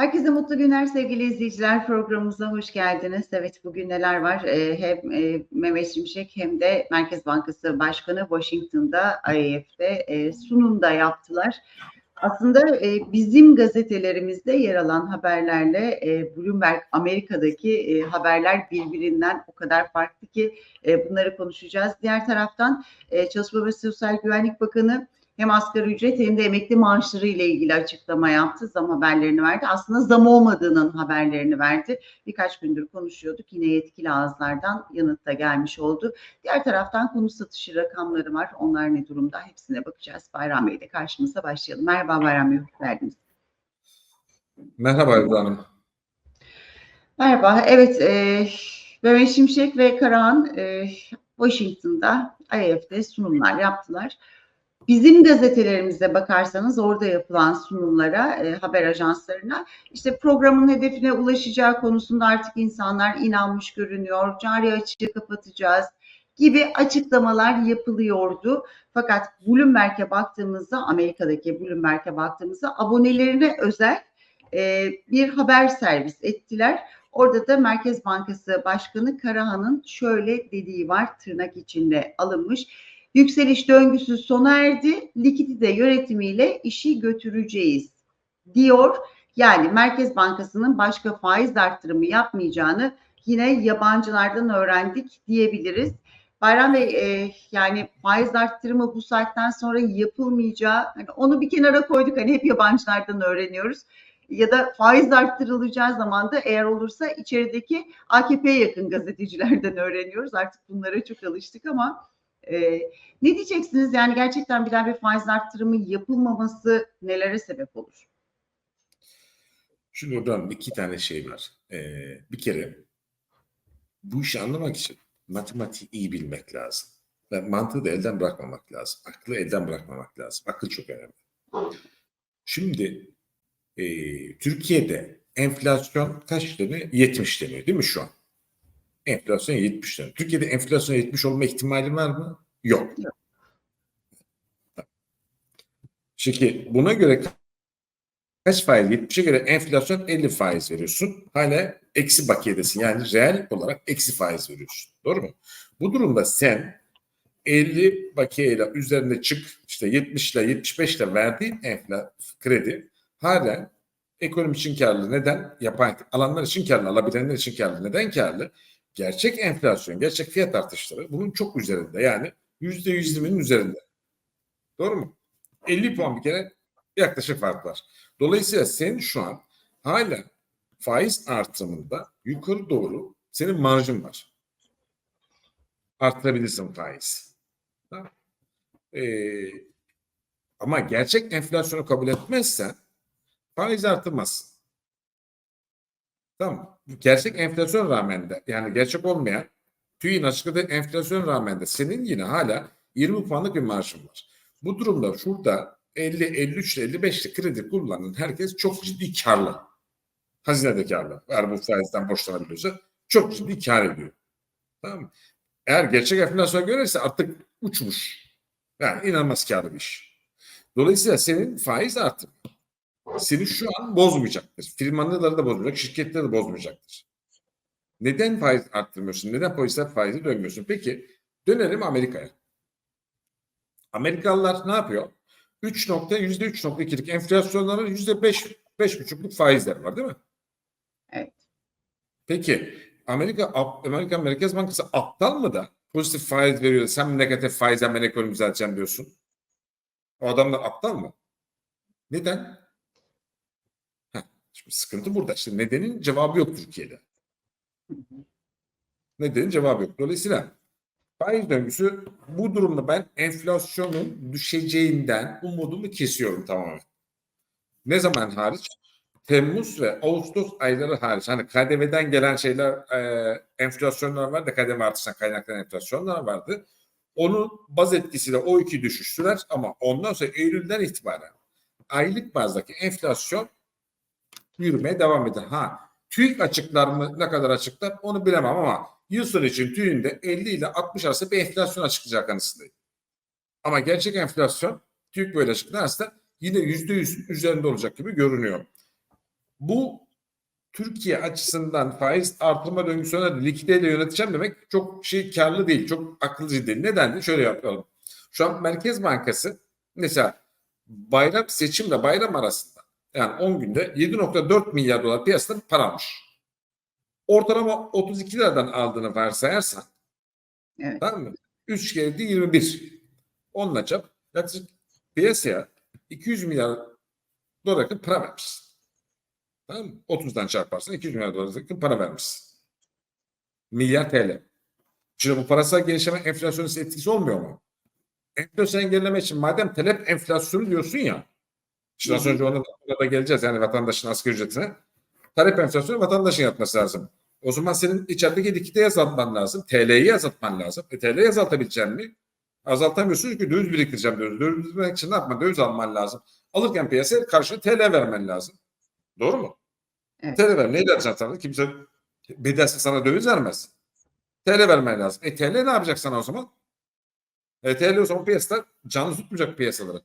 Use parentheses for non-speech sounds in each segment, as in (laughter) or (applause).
Herkese mutlu günler sevgili izleyiciler. Programımıza hoş geldiniz. Evet bugün neler var? Ee, hem e, Mehmet Şimşek hem de Merkez Bankası Başkanı Washington'da IMF'de e, sunumda yaptılar. Aslında e, bizim gazetelerimizde yer alan haberlerle Bloomberg Amerika'daki haberler birbirinden o kadar farklı ki bunları konuşacağız. Diğer taraftan Çalışma ve Sosyal Güvenlik Bakanı hem asgari ücret hem de emekli maaşları ile ilgili açıklama yaptı. Zam haberlerini verdi. Aslında zam olmadığının haberlerini verdi. Birkaç gündür konuşuyorduk. Yine yetkili ağızlardan yanıt da gelmiş oldu. Diğer taraftan konu satışı rakamları var. Onlar ne durumda? Hepsine bakacağız. Bayram Bey ile karşımıza başlayalım. Merhaba Bayram Bey, hoş geldiniz. Merhaba Ebru Hanım. Merhaba. Evet, e, Mehmet Şimşek ve Karahan e, Washington'da IMF'de sunumlar yaptılar. Bizim gazetelerimize bakarsanız orada yapılan sunumlara, e, haber ajanslarına işte programın hedefine ulaşacağı konusunda artık insanlar inanmış görünüyor. Cari açığı kapatacağız gibi açıklamalar yapılıyordu. Fakat Bloomberg'e baktığımızda, Amerika'daki Bloomberg'e baktığımızda abonelerine özel e, bir haber servis ettiler. Orada da Merkez Bankası Başkanı Karahan'ın şöyle dediği var tırnak içinde alınmış. Yükseliş döngüsü sona erdi. Likidite yönetimiyle işi götüreceğiz diyor. Yani Merkez Bankası'nın başka faiz arttırımı yapmayacağını yine yabancılardan öğrendik diyebiliriz. Bayram Bey e, yani faiz arttırımı bu saatten sonra yapılmayacağı hani onu bir kenara koyduk hani hep yabancılardan öğreniyoruz ya da faiz arttırılacağı zaman da eğer olursa içerideki AKP'ye yakın gazetecilerden öğreniyoruz. Artık bunlara çok alıştık ama e, ne diyeceksiniz? Yani gerçekten bir daha bir faiz arttırımı yapılmaması nelere sebep olur? Şimdi oradan iki tane şey var. Ee, bir kere bu işi anlamak için matematiği iyi bilmek lazım. Ve mantığı da elden bırakmamak lazım. Aklı elden bırakmamak lazım. Akıl çok önemli. Şimdi e, Türkiye'de enflasyon kaç deniyor? 70 deniyor değil mi şu an? Enflasyon 70 deniyor. Türkiye'de enflasyon 70 olma ihtimali var mı? Yok. Yok. Şimdi buna göre kaç faiz? 70'e göre enflasyon 50 faiz veriyorsun. Hala eksi bakiyedesin. Yani reel olarak eksi faiz veriyorsun. Doğru mu? Bu durumda sen 50 bakiyeyle üzerine çık işte 70 ile 75 ile verdiğin enfla kredi hala ekonomi için karlı. Neden? Yapan alanlar için karlı, alabilenler için karlı. Neden karlı? Gerçek enflasyon, gerçek fiyat artışları bunun çok üzerinde. Yani yüzde yüz üzerinde. Doğru mu? 50 puan bir kere yaklaşık fark var. Dolayısıyla senin şu an hala faiz artımında yukarı doğru senin marjın var. Arttırabilirsin faiz. Ee, ama gerçek enflasyonu kabul etmezsen faiz artırmazsın. Tamam. Gerçek enflasyon rağmen de yani gerçek olmayan TÜİ'nin açıkladığı enflasyon rağmen de senin yine hala 20 puanlık bir marjın var. Bu durumda şurada 50, 53 ile 55 ile kredi kullanan herkes çok ciddi karlı. Hazinede karlı. Eğer bu faizden borçlanabiliyorsa çok ciddi kar ediyor. Tamam mı? Eğer gerçek enflasyon görürse artık uçmuş. Yani inanılmaz karlı bir iş. Dolayısıyla senin faiz artık seni şu an bozmayacaktır. Firmaları da bozmayacak, şirketleri de bozmayacaktır. Neden faiz arttırmıyorsun? Neden polisler faizi dönmüyorsun? Peki dönelim Amerika'ya. Amerikalılar ne yapıyor? 3 nokta yüzde 3.2'lik enflasyonların yüzde 5 5,5'luk faizler var değil mi? Evet. Peki Amerika Amerika Merkez Bankası aptal mı da pozitif faiz veriyor? Sen negatif faizden ben ekonomi düzelteceğim diyorsun. O adamlar aptal mı? Neden? Şimdi sıkıntı burada. İşte nedenin cevabı yok Türkiye'de. Nedenin cevabı yok. Dolayısıyla faiz döngüsü bu durumda ben enflasyonun düşeceğinden umudumu kesiyorum tamamen. Ne zaman hariç? Temmuz ve Ağustos ayları hariç. Hani KDV'den gelen şeyler e, enflasyonlar var da KDV artışından kaynaklanan enflasyonlar vardı. Onun baz etkisiyle o iki düşüş sürer ama ondan sonra Eylül'den itibaren aylık bazdaki enflasyon yürümeye devam eder. Ha TÜİK açıklar mı ne kadar açıklar onu bilemem ama yıl sonu için TÜİK'in de 50 ile 60 arası bir enflasyon açıklayacak kanısındayım. Ama gerçek enflasyon TÜİK böyle açıklarsa yine %100 üzerinde olacak gibi görünüyor. bu Türkiye açısından faiz artırma döngüsüne likiditeyle yöneteceğim demek çok şey karlı değil, çok akılcı değil. Neden de şöyle yapalım. Şu an Merkez Bankası mesela bayram seçimle bayram arasında yani 10 günde 7.4 milyar dolar piyasada para almış. Ortalama 32 liradan aldığını varsayarsan Evet. tamam mı? 3 kere de 21. Onunla çap yaklaşık piyasaya 200 milyar dolar yakın para vermişsin. Tamam mı? 30'dan çarparsan 200 milyar dolar yakın para vermişsin. Milyar TL. Şimdi bu parasal gelişme enflasyonist etkisi olmuyor mu? Enflasyon engelleme için madem talep enflasyonu diyorsun ya şimdi az önce ona da, geleceğiz yani vatandaşın asgari ücretine. Talep enflasyonu vatandaşın yapması lazım. O zaman senin içerideki likiditeyi azaltman lazım. TL'yi azaltman lazım. E TL'yi azaltabileceksin mi? Azaltamıyorsun çünkü döviz biriktireceğim diyoruz. Döviz biriktirmek için ne yapman? Döviz alman lazım. Alırken piyasaya karşına TL vermen lazım. Doğru mu? Evet. TL ver. Neyle alacaksın sana? Kimse bedelsiz sana döviz vermez. TL vermen lazım. E TL ne yapacak sana o zaman? E TL o zaman piyasada canlı tutmayacak piyasaları.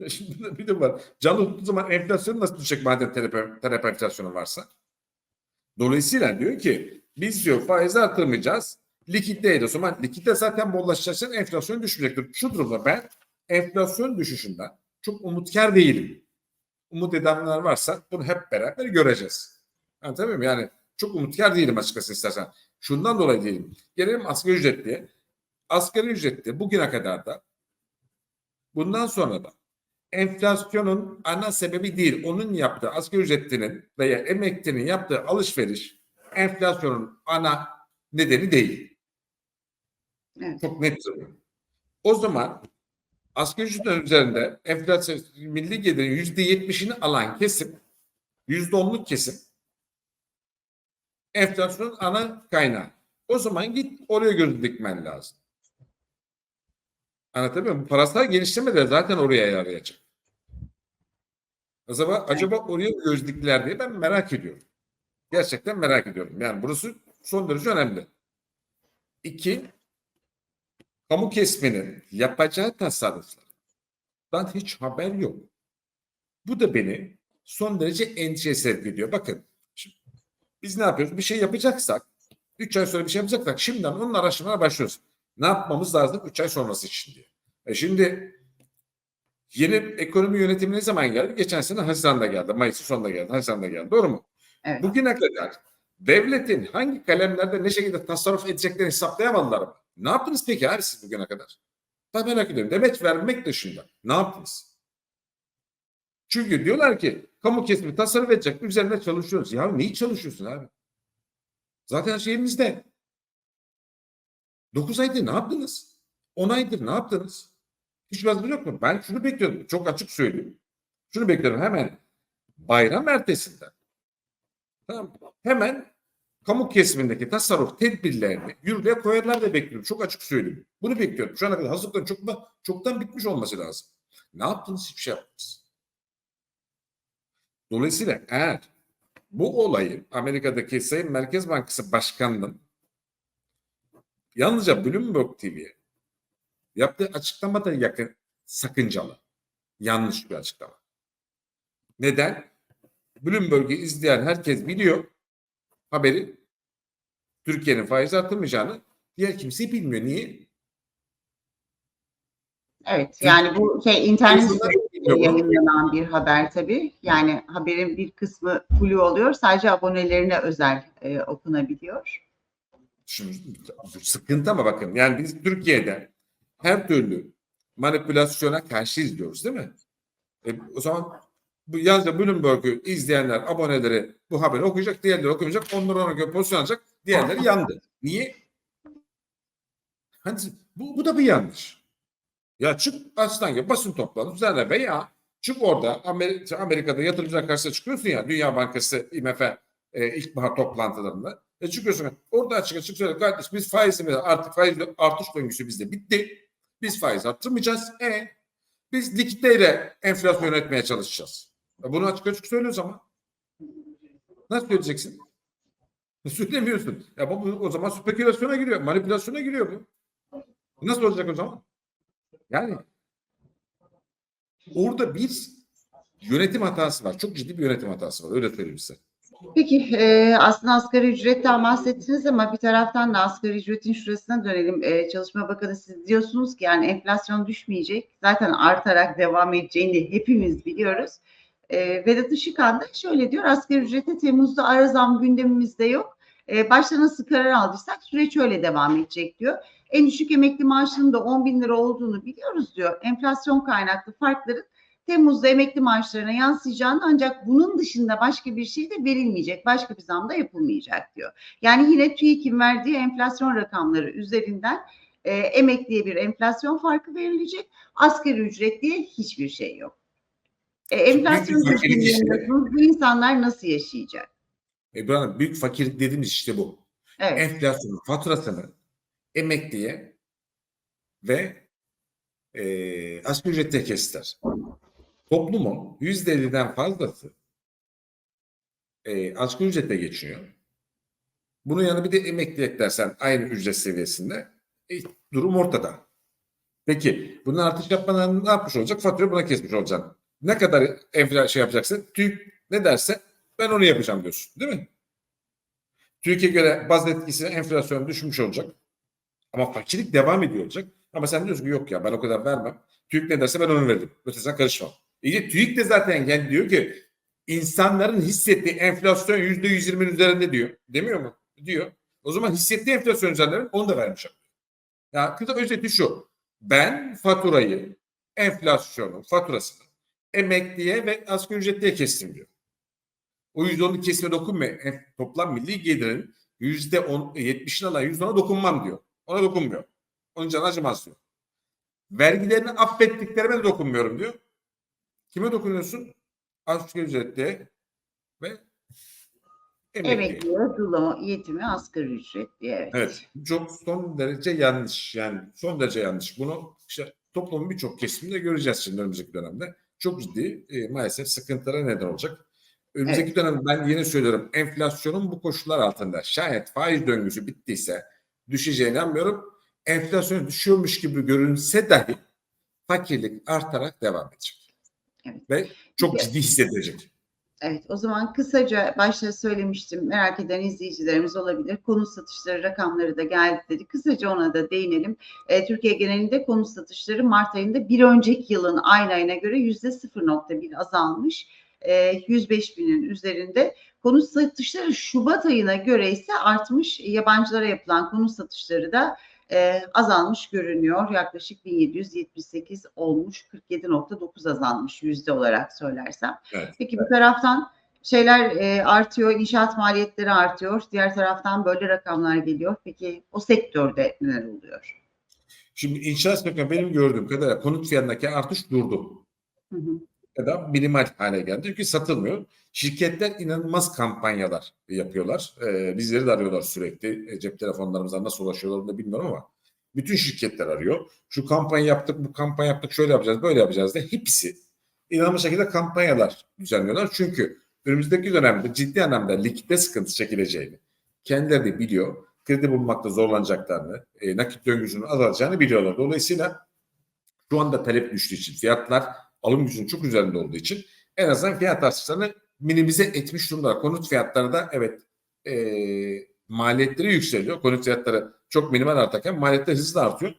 (laughs) Şimdi bir de- var. Canlı tuttuğu zaman enflasyon nasıl düşecek madem talep, talep enflasyonu varsa? Dolayısıyla diyor ki biz diyor faizi artırmayacağız. Likiditeyi de o zaman likidite zaten bollaşacaksa enflasyon düşmeyecektir. Şu durumda ben enflasyon düşüşünden çok umutkar değilim. Umut edenler varsa bunu hep beraber göreceğiz. Anlatabiliyor muyum? Yani çok umutkar değilim açıkçası istersen. Şundan dolayı değilim. Gelelim asgari ücretliye. Asgari ücretli bugüne kadar da bundan sonra da enflasyonun ana sebebi değil. Onun yaptığı asgari ücretlinin veya emeklinin yaptığı alışveriş enflasyonun ana nedeni değil. Evet. Çok net söylüyorum. O zaman asgari ücretin üzerinde enflasyon milli gelirin yüzde yetmişini alan kesim yüzde onluk kesim enflasyonun ana kaynağı. O zaman git oraya göz dikmen lazım. Anlatabiliyor muyum? Parasal genişleme de zaten oraya yarayacak. Acaba, acaba oraya mı göz diktiler diye ben merak ediyorum. Gerçekten merak ediyorum. Yani burası son derece önemli. İki, kamu kesminin yapacağı tasarruflardan hiç haber yok. Bu da beni son derece endişe sevk ediyor. Bakın şimdi biz ne yapıyoruz? Bir şey yapacaksak 3 ay sonra bir şey yapacaksak şimdiden onun araştırmaya başlıyoruz. Ne yapmamız lazım 3 ay sonrası için diye. E şimdi yeni ekonomi yönetimi ne zaman geldi? Geçen sene Haziran'da geldi. Mayıs'ın sonunda geldi. Haziran'da geldi. Doğru mu? Evet. Bugüne kadar devletin hangi kalemlerde ne şekilde tasarruf edeceklerini hesaplayamadılar mı? Ne yaptınız peki abi siz bugüne kadar? Ben merak ediyorum. Demet vermek dışında ne yaptınız? Çünkü diyorlar ki kamu kesimi tasarruf edecek üzerine çalışıyoruz. Ya neyi çalışıyorsun abi? Zaten şeyimizde. 9 aydır ne yaptınız? 10 aydır ne yaptınız? Hiç vazgeçmiyor yok mu? Ben şunu bekliyordum. Çok açık söyleyeyim. Şunu bekliyorum hemen bayram ertesinden. Tamam. Hemen kamu kesimindeki tasarruf tedbirlerini yürürlüğe koyarlar da bekliyorum. Çok açık söyleyeyim. Bunu bekliyorum. Şu ana kadar hazırlıkların çok, çoktan bitmiş olması lazım. Ne yaptınız? Hiçbir şey yapmadınız. Dolayısıyla eğer bu olayı Amerika'daki Sayın Merkez Bankası Başkanı'nın yalnızca Bloomberg TV'ye yaptığı açıklama da yakın sakıncalı. Yanlış bir açıklama. Neden? Bloomberg'i izleyen herkes biliyor haberi Türkiye'nin faiz artırmayacağını diğer kimse bilmiyor. Niye? Evet. Yani bu şey internet yayınlanan bir haber tabii. Yani haberin bir kısmı flu oluyor. Sadece abonelerine özel e, okunabiliyor. Şimdi sıkıntı ama bakın yani biz Türkiye'de her türlü manipülasyona karşı izliyoruz değil mi? E, o zaman bu yalnızca Bloomberg'ü izleyenler, aboneleri bu haberi okuyacak, diğerleri okumayacak, onlar ona göre pozisyon alacak, diğerleri yandı. Niye? Hani bu, bu da bir yanlış. Ya çık aslan gibi basın toplanıp üzerine veya çık orada Amerika, Amerika'da yatırımcılar karşısına çıkıyorsun ya Dünya Bankası, IMF e, ilkbahar toplantılarında. E çıkıyorsun orada açık açık söyle kardeş biz faizimiz artık faiz artış döngüsü bizde bitti. Biz faiz arttırmayacağız. E biz likiditeyle enflasyon yönetmeye çalışacağız. E, bunu açık açık söylüyoruz ama. Nasıl söyleyeceksin? (laughs) Söylemiyorsun. Ya bu, o zaman spekülasyona giriyor, manipülasyona giriyor bu. Nasıl olacak o zaman? Yani orada biz yönetim hatası var. Çok ciddi bir yönetim hatası var. Öyle söyleyeyim size. Peki e, aslında asgari ücretten bahsettiniz ama bir taraftan da asgari ücretin şurasına dönelim. E, Çalışma Bakanı siz diyorsunuz ki yani enflasyon düşmeyecek. Zaten artarak devam edeceğini hepimiz biliyoruz. E, Vedat Işıkhan da şöyle diyor asgari ücrete Temmuz'da ara zam gündemimizde yok. E, başta nasıl karar aldıysak süreç öyle devam edecek diyor. En düşük emekli maaşının da 10 bin lira olduğunu biliyoruz diyor. Enflasyon kaynaklı farkların Temmuz'da emekli maaşlarına yansıyacağını ancak bunun dışında başka bir şey de verilmeyecek. Başka bir zam da yapılmayacak diyor. Yani yine TÜİK'in verdiği enflasyon rakamları üzerinden e, emekliye bir enflasyon farkı verilecek. Asgari ücret diye hiçbir şey yok. E, enflasyon düşünüyorsunuz. Bu insanlar nasıl yaşayacak? Ebru Hanım büyük fakirlik dediğimiz işte bu. Evet. Enflasyonun faturasını emekliye ve e, asgari ücrete kestiler. Toplumun %50'den fazlası e, asgari ücrete geçiyor. Bunun yanına bir de emekli eklersen aynı ücret seviyesinde e, durum ortada. Peki bunun artış yapmadan ne yapmış olacak? Fatura buna kesmiş olacaksın. Ne kadar enflasyon şey yapacaksın? TÜİK ne derse ben onu yapacağım diyorsun. Değil mi? TÜİK'e göre baz etkisi enflasyon düşmüş olacak. Ama fakirlik devam ediyor olacak. Ama sen diyorsun ki yok ya ben o kadar vermem. TÜİK ne derse ben onu veririm. Ötesine karışmam. İyi TÜİK de zaten kendi diyor ki insanların hissettiği enflasyon yüzde yüz yirminin üzerinde diyor. Demiyor mu? Diyor. O zaman hissettiği enflasyon üzerinde onu da vermişim. Ya kısa özeti şu. Ben faturayı, enflasyonun faturasını emekliye ve asgari ücretliye kestim diyor. O yüzde onu kesme dokunmuyor. Toplam milli gelirin yüzde on, yetmişini alan yüzde ona dokunmam diyor. Ona dokunmuyor. Onun canı acımaz diyor. Vergilerini affettiklerime de dokunmuyorum diyor. Kime dokunuyorsun? Asgari ücretliye ve emekliye. Emekliye, dulu, yetimi, asgari ücret diye. Evet. Evet. Çok son derece yanlış. Yani son derece yanlış. Bunu işte toplumun birçok kesiminde göreceğiz şimdi önümüzdeki dönemde. Çok ciddi e, maalesef sıkıntılara neden olacak. Önümüzdeki Evet. dönem ben yine söylüyorum enflasyonun bu koşullar altında şayet faiz döngüsü bittiyse düşeceğine inanmıyorum. Enflasyon düşüyormuş gibi görünse dahi fakirlik artarak devam edecek. Evet. Ve çok Peki. ciddi hissedilecek. Evet, o zaman kısaca başta söylemiştim. Merak eden izleyicilerimiz olabilir. Konut satışları rakamları da geldi dedi. Kısaca ona da değinelim. E, Türkiye genelinde konut satışları Mart ayında bir önceki yılın aynı ayına göre yüzde 0.1 azalmış. E, 105 binin üzerinde. Konut satışları Şubat ayına göre ise artmış. Yabancılara yapılan konut satışları da e, azalmış görünüyor. Yaklaşık 1778 olmuş. 47.9 azalmış yüzde olarak söylersem. Evet. Peki bir taraftan şeyler e, artıyor, inşaat maliyetleri artıyor. Diğer taraftan böyle rakamlar geliyor. Peki o sektörde neler oluyor? Şimdi inşaat sektöründe benim gördüğüm kadarıyla konut fiyatındaki artış durdu. Hı hı. Ya da minimal hale geldi. Çünkü satılmıyor. Şirketler inanılmaz kampanyalar yapıyorlar. Ee, bizleri de arıyorlar sürekli. E, cep telefonlarımızdan nasıl ulaşıyorlar da bilmiyorum ama bütün şirketler arıyor. Şu kampanya yaptık, bu kampanya yaptık, şöyle yapacağız, böyle yapacağız diye hepsi inanılmaz şekilde kampanyalar düzenliyorlar. Çünkü önümüzdeki dönemde ciddi anlamda likitte sıkıntı çekileceğini kendileri de biliyor. Kredi bulmakta zorlanacaklarını, e, nakit döngüsünün azalacağını biliyorlar. Dolayısıyla şu anda talep düştüğü için fiyatlar alım gücünün çok üzerinde olduğu için en azından fiyat artışlarını minimize etmiş durumda. Konut fiyatları da evet e, maliyetleri yükseliyor. Konut fiyatları çok minimal artarken maliyetler hızlı artıyor.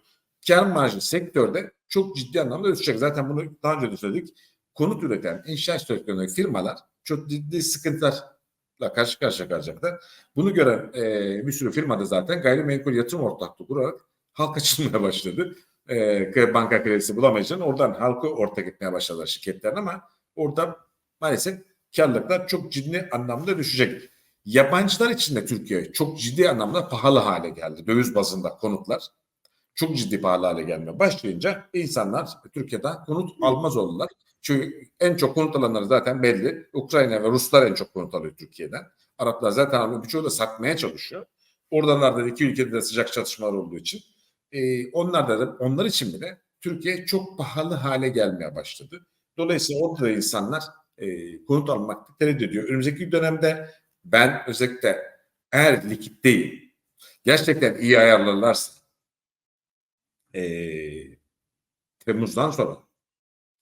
Kar marjı sektörde çok ciddi anlamda düşecek. Zaten bunu daha önce de söyledik. Konut üreten inşaat sektöründeki firmalar çok ciddi sıkıntılarla karşı karşıya kalacaklar. Bunu gören e, bir sürü firma da zaten gayrimenkul yatırım ortaklığı kurarak halka açılmaya başladı e, banka kredisi bulamayacağını oradan halkı ortak etmeye başladılar şirketler ama orada maalesef karlılıklar çok ciddi anlamda düşecek. Yabancılar için de Türkiye çok ciddi anlamda pahalı hale geldi. Döviz bazında konutlar çok ciddi pahalı hale gelmeye başlayınca insanlar Türkiye'den konut almaz oldular. Çünkü en çok konut alanları zaten belli. Ukrayna ve Ruslar en çok konut alıyor Türkiye'den. Araplar zaten. Birçoğu da satmaya çalışıyor. Oradan da iki ülkede de sıcak çatışmalar olduğu için e, onlar da onlar için bile Türkiye çok pahalı hale gelmeye başladı. Dolayısıyla orada da insanlar e, konut almak tereddüt ediyor. Önümüzdeki dönemde ben özellikle eğer likit değil gerçekten iyi ayarlarlarsa e, Temmuz'dan sonra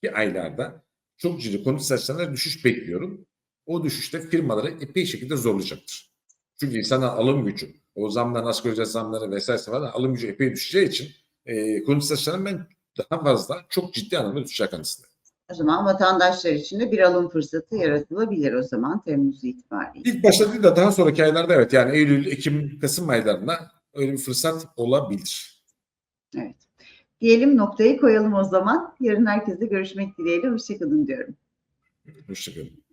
ki aylarda çok ciddi konut satışlarına düşüş bekliyorum. O düşüşte firmaları epey şekilde zorlayacaktır. Çünkü insanın alım gücü, o zamlar, asgari ücret zamları vesaire falan alım gücü epey düşeceği için e, konut satışlarının ben daha fazla çok ciddi anlamda düşecek kanısındayım. O zaman vatandaşlar için de bir alım fırsatı yaratılabilir o zaman Temmuz itibariyle. İlk başta değil de daha sonraki aylarda evet yani Eylül, Ekim, Kasım aylarında öyle bir fırsat olabilir. Evet. Diyelim noktayı koyalım o zaman. Yarın herkese görüşmek dileğiyle. Hoşçakalın diyorum. Hoşçakalın.